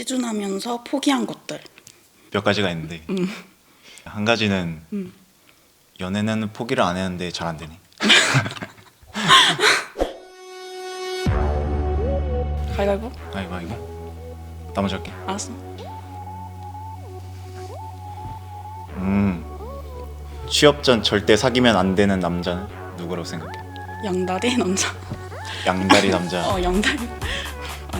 시준하면서 포기한 것들. 몇 가지가 있는데 한 가지는 연애는 포기를 안 했는데 잘 안 되네. 가위바위보? 아이고 아이고. 나 먼저 할게. 알았어. 음. 취업 전 절대 사귀면 안 되는 남자는 누구라고 생각해? 양다리 남자. 양다리 남자. 어 양다리.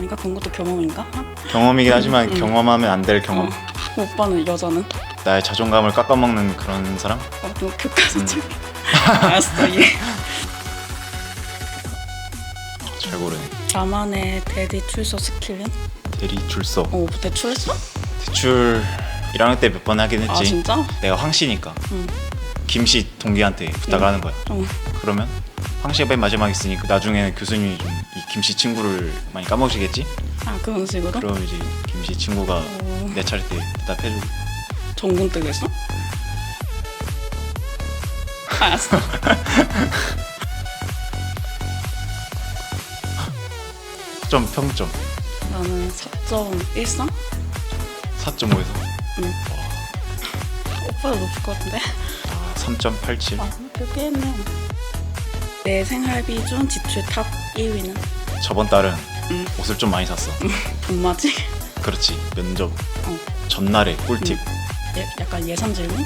아닌가 그런 것도 경험인가? 경험이긴 하지만 경험하면 안 될 경험. 어. 오빠는 여자는? 나의 자존감을 깎아먹는 그런 사람? 어, 너 교과서 책. 알았어 예. 잘 고르네. 나만의 대리 출소 스킬은? 대리 출석. 어 대출했어? 대출 1학년 때 몇 번 하긴 했지. 아 진짜? 내가 황씨니까 응. 김씨 동기한테 부탁을 응. 하는 거야. 어. 그러면 황씨가 맨 마지막에 있으니까 나중에는 교수님이 좀 이 김씨 친구를 많이 까먹으시겠지? 아 그런 식으로? 그럼 이제 김씨 친구가 어. 내 차례 때 대답해주고 전공 뜨겠어? 알았어. 점 평점 나는 4.13? 4.5에서 응. 오빠도 높을 것 같은데? 3.87 아, 그렇게 했네. 내 생활비 중 지출 탑 1위는 저번 달은 응. 옷을 좀 많이 샀어 분맞이? 그렇지 면접 어. 전날에 꿀팁 예, 약간 예산 질문?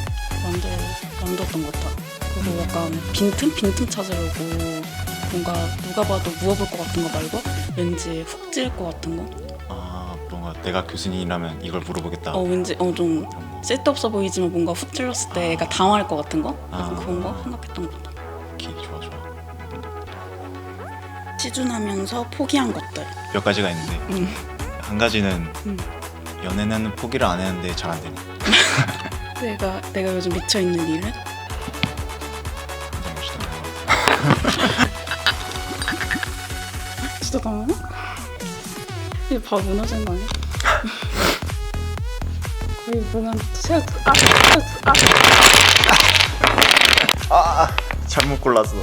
만들, 만들었던 것 같아. 그리고 약간 빈틈? 빈틈 찾으려고 뭔가 누가 봐도 물어볼 것 같은 거 말고 왠지 훅 찔 것 같은 거? 아 뭔가 내가 교수님이라면 이걸 물어보겠다 어 왠지 어 좀 쓸데없어 보이지만 뭔가 훅 찔렀을 때 애가 당황할 것 같은 거? 약간 아. 그런 거 생각했던 것 같아. 오케이 좋아 좋아 시준하면서 포기한 것들. 몇 가지가 있는데 음. 한 가지는 음. 연애는 포기를 안 했는데 잘 안 되네 내가 내가 요즘 미쳐 있는 일은 굉장히 멋있다 진짜 가면 이제 밥 무너지는 거 아니야? 거의 보면 새우 아, 새우 아. 아 잘못 골랐어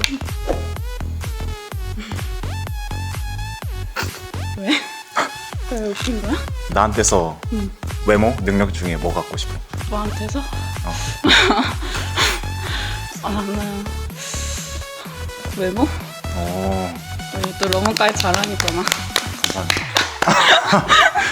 왜 웃긴 거야? 나한테서 응. 외모 능력 중에 뭐 갖고 싶어? 너한테서? 어. 아 나는 외모? 오또 러문까지 자랑이잖아. 감사합니다